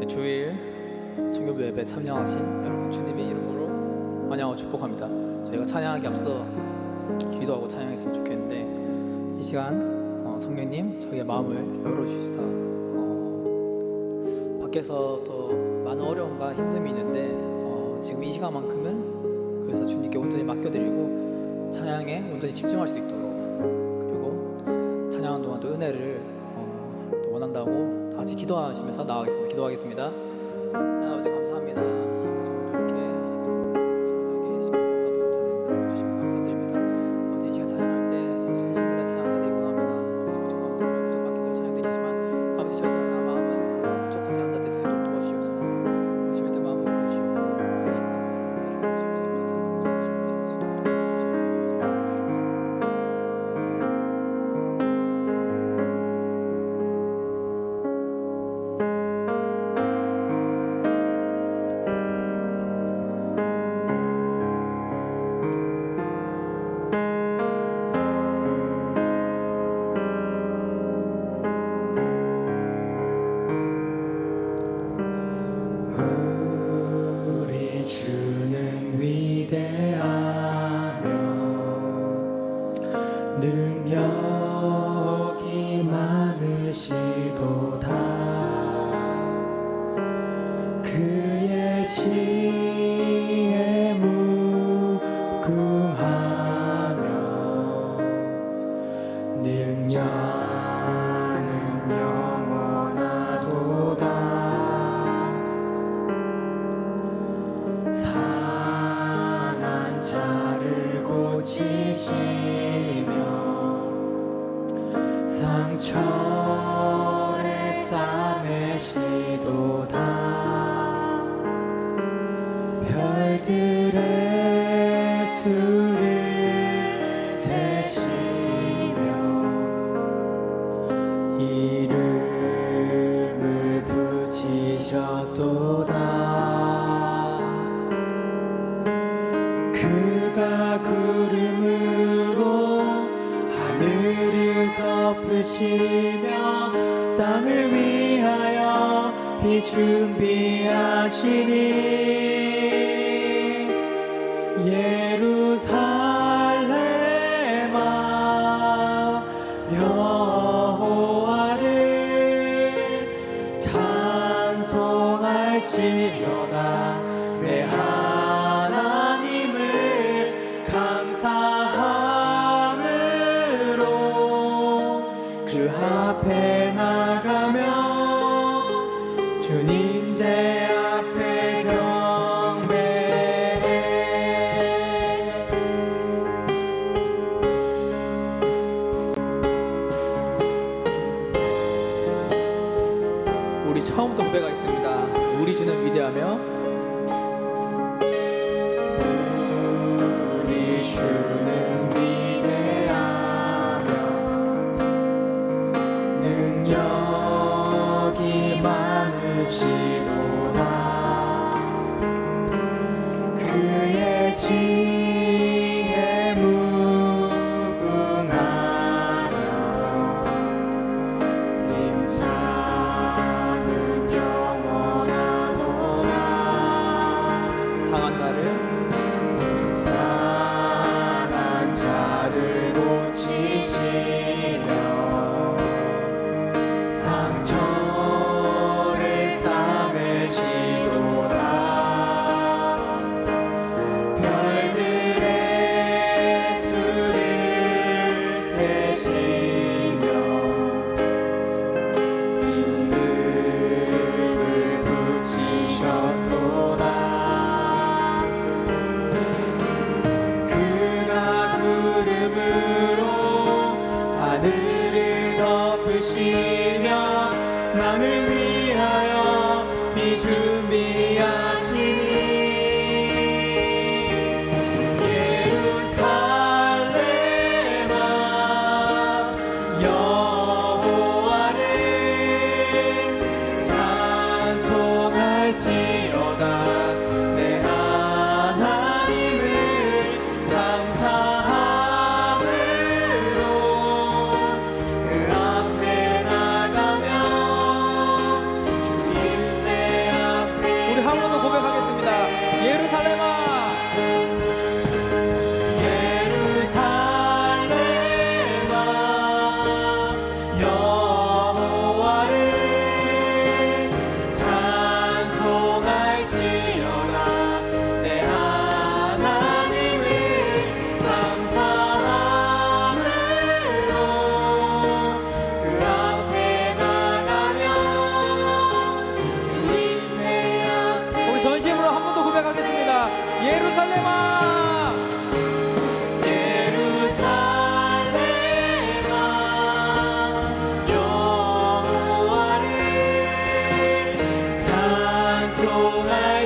네, 주일 청교부 예배 참여하신 여러분 주님의 이름으로 환영하고 축복합니다. 저희가 찬양하기 앞서 기도하고 찬양했으면 좋겠는데 이 시간 어, 성령님 저희의 마음을 열어주시사 어, 밖에서 또 많은 어려움과 힘듦이 있는데 어, 지금 이 시간만큼은 그래서 주님께 온전히 맡겨드리고 찬양에 온전히 집중할 수 있도록 그리고 찬양하는 동안 또 은혜를 어, 또 원한다고 같이 기도하시면서 나가겠습니다. 기도하겠습니다. Tiền 깊이 준비하시니 예. 의지하며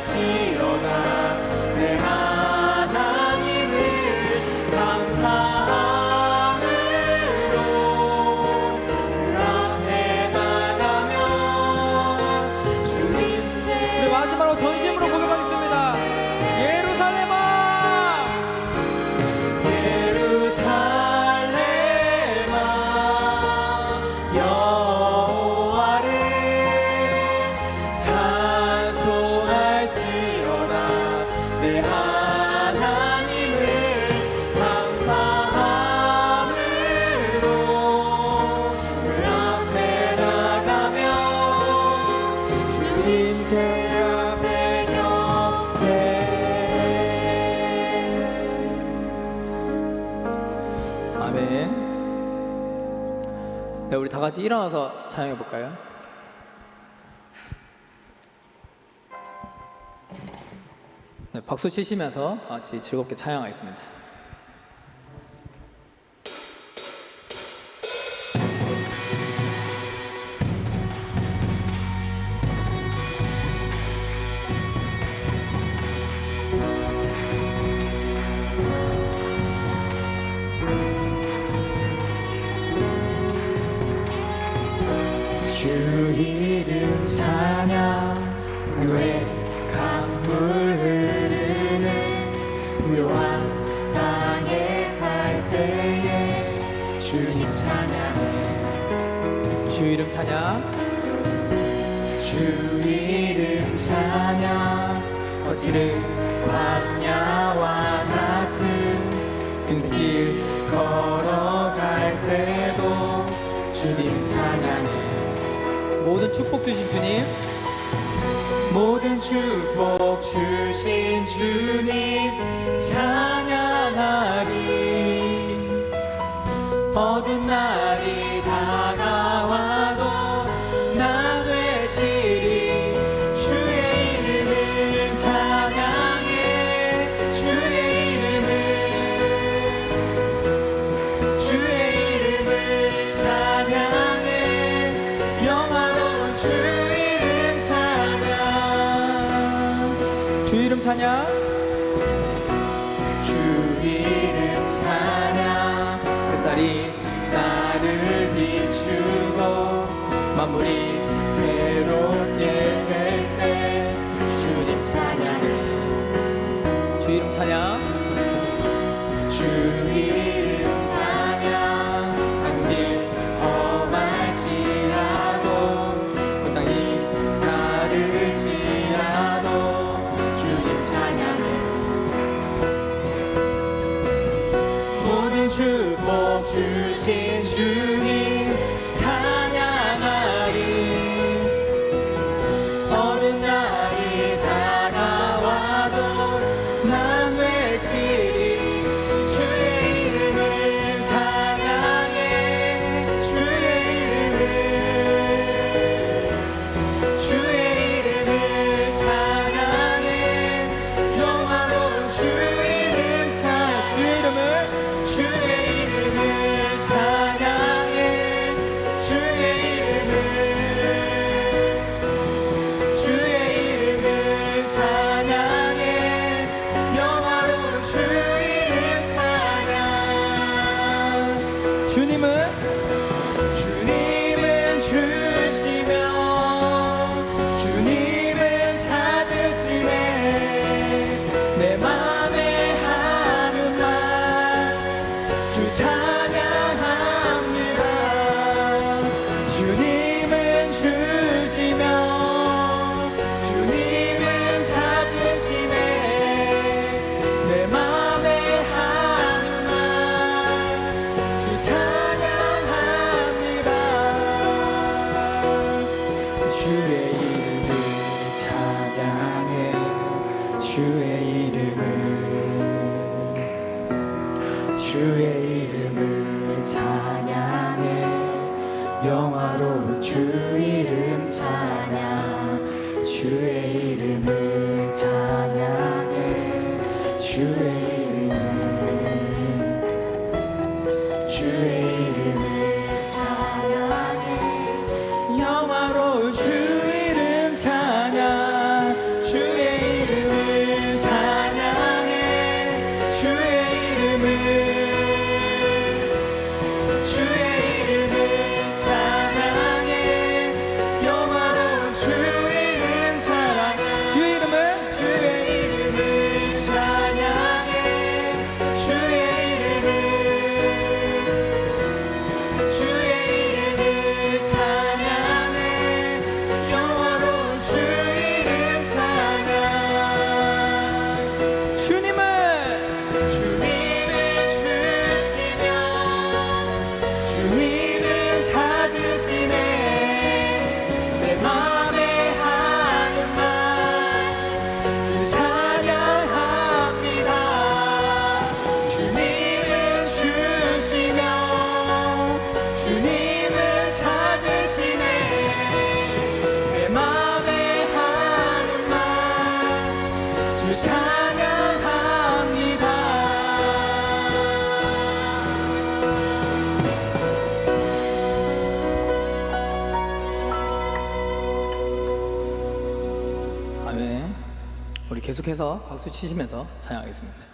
基。 아멘. 네, 우리 다 같이 일어나서 찬양해 볼까요? 네, 박수 치시면서 같이 즐겁게 찬양하겠습니다. 때에 주님 찬양해 주 이름 찬양. 주 이름 찬양. 어지른 광야와 같은 인생길 걸어갈 때도 주님 찬양해. 모든 축복 주신 주님. 모든 축복 주신 주님 찬양하리. 어두운 날이 다가와도 나 되시리. 주의 이름을 찬양해. 주의 이름을 주의 영화로운 주 이름 찬양. 주 이름 찬양. dream. 계속해서 박수 치시면서 찬양하겠습니다.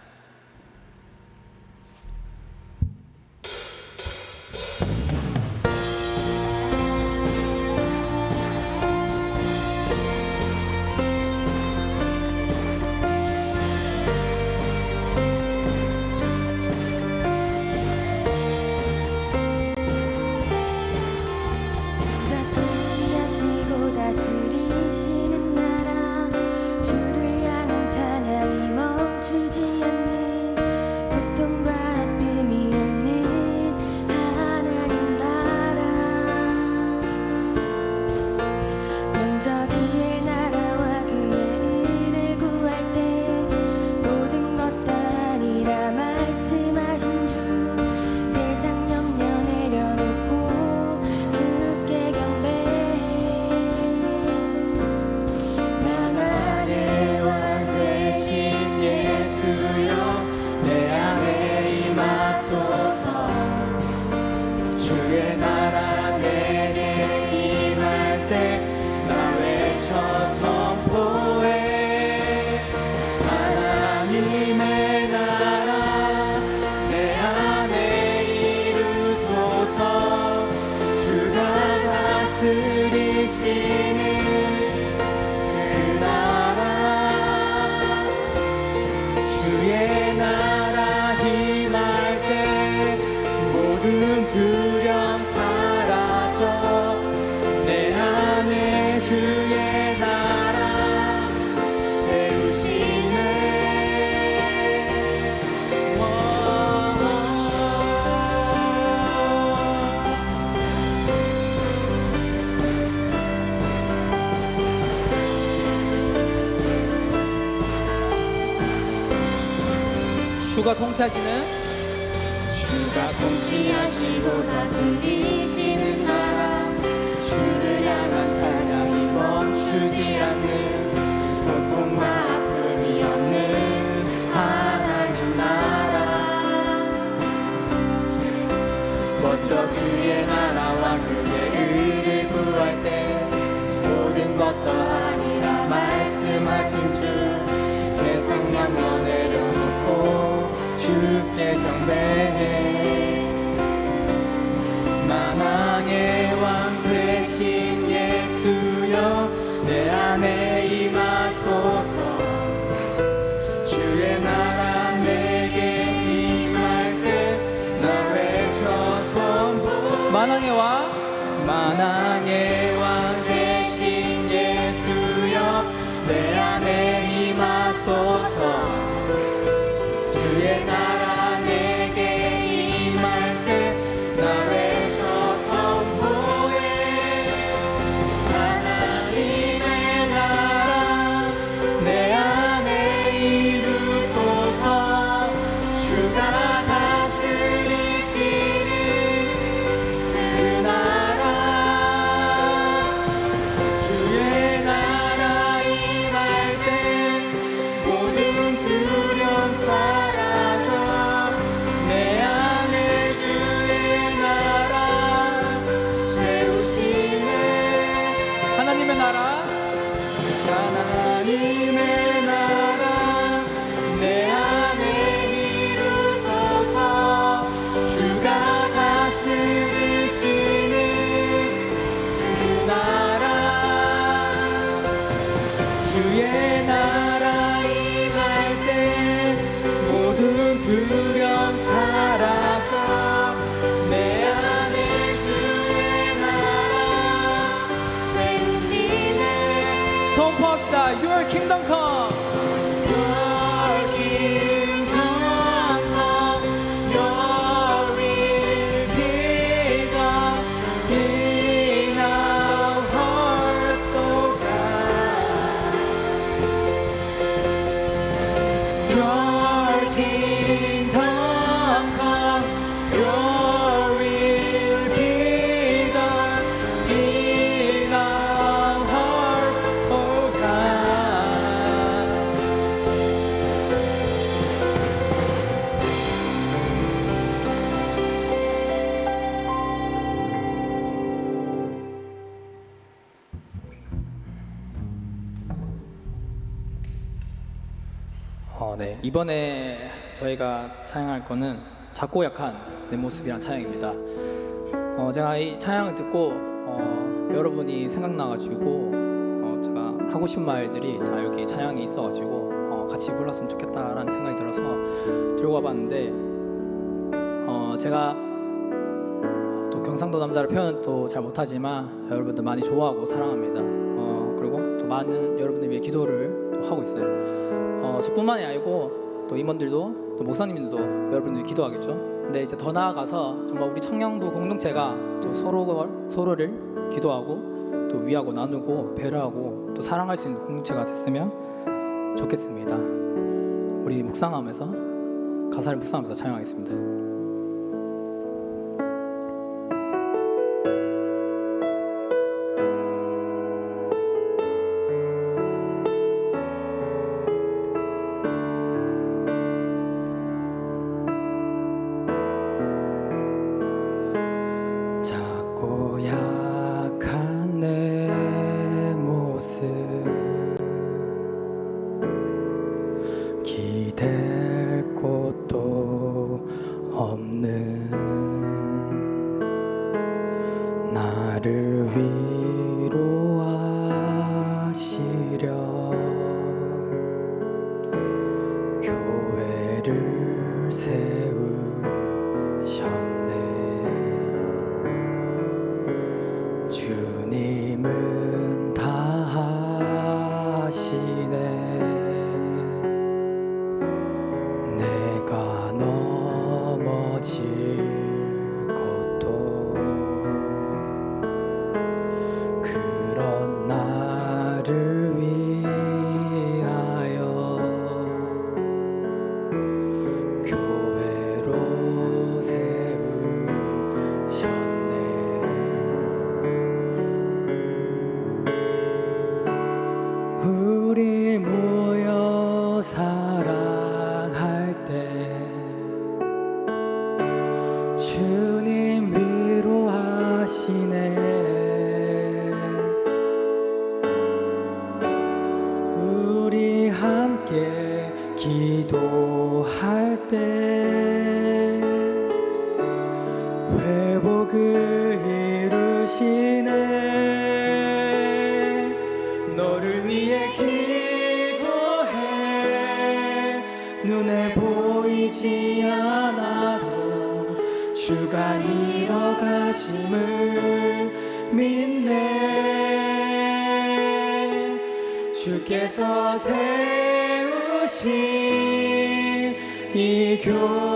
주가 통치하시는 주가 통치하시고 다스리시는 나라. 주를 향한 찬양이 멈추지 않는 고통과 아픔이 없는 하나님 나라. 먼저 그의 나라와 그의 의를 구할 때 모든 것도 아니라 말씀하신 주. Lord. 이번에 저희가 찬양할 거는 작고 약한 내 모습이란 찬양입니다. 어, 제가 이 찬양을 듣고 어, 여러분이 생각나가지고 어, 제가 하고 싶은 말들이 다 여기 찬양이 있어가지고 어, 같이 불렀으면 좋겠다라는 생각이 들어서 들고 와봤는데 어, 제가 또 경상도 남자를 표현 또잘 못하지만 여러분들 많이 좋아하고 사랑합니다. 어, 그리고 또 많은 여러분들 위해 기도를 또 하고 있어요. 어, 저뿐만이 아니고 또 임원들도 또 목사님들도 여러분들이 기도하겠죠. 근데 이제 더 나아가서 정말 우리 청년부 공동체가 또 서로 서로를 기도하고 또 위하고 나누고 배려하고 또 사랑할 수 있는 공동체가 됐으면 좋겠습니다. 우리 묵상하면서 가사를 묵상하면서 찬양하겠습니다. 회복을 이루시네. 너를 위해 기도해. 눈에 보이지 않아도 주가 이뤄가심을 믿네. 주께서 세우신 이 교회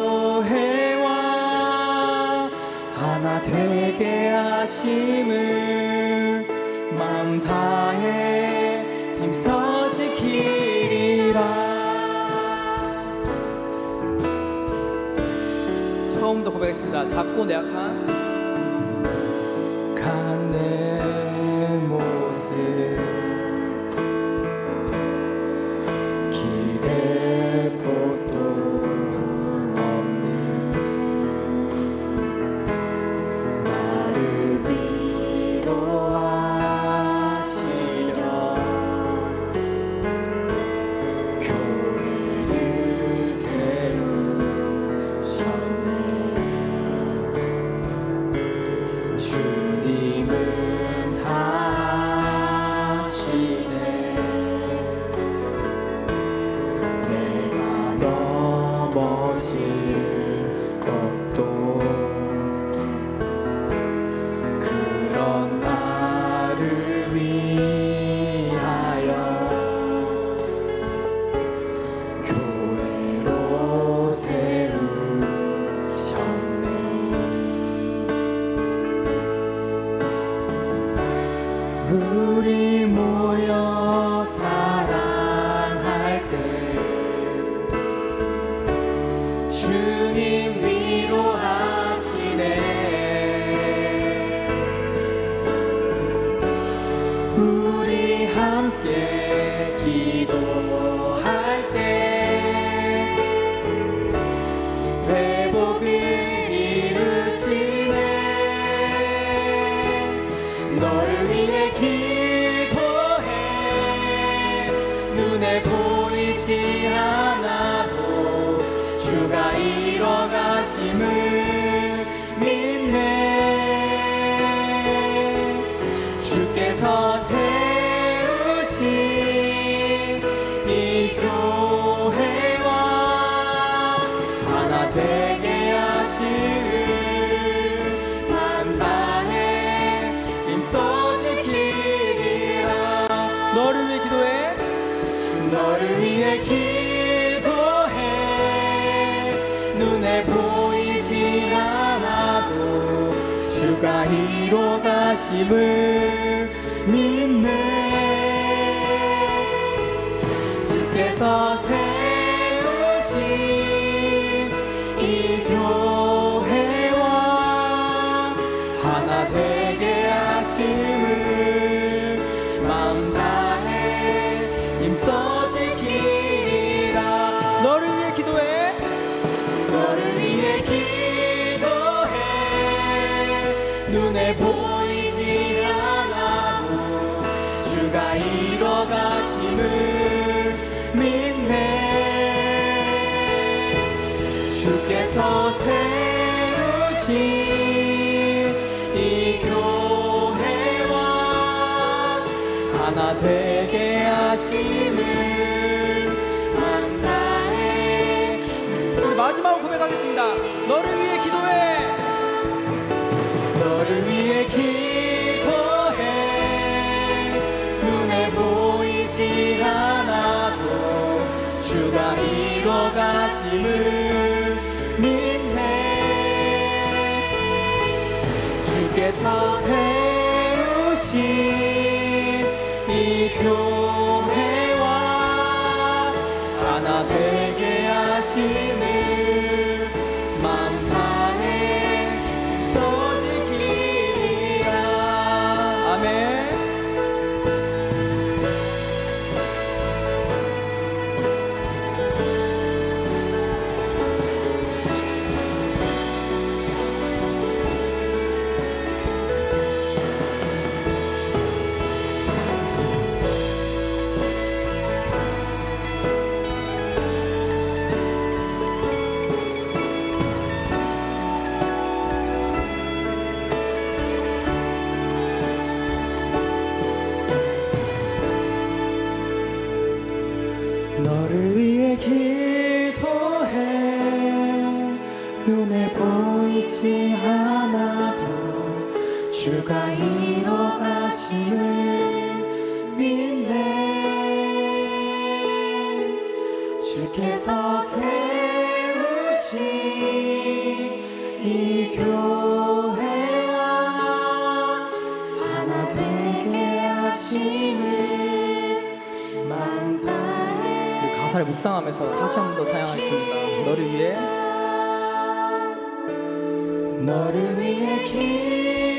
되게 하심을 마음 다해 힘써 지키리라 처음부터 고백했습니다. 작고 내약한 主が色がしむ。 하심을 믿네. 주께서 세우신 이 교회와 하나 되게 하심을 두렵지 않아도 주가 이뤄 가심을 믿네 주께서 찬양해서 다시 한 번 더 찬양하겠습니다. 너를 위해 너를 위해 길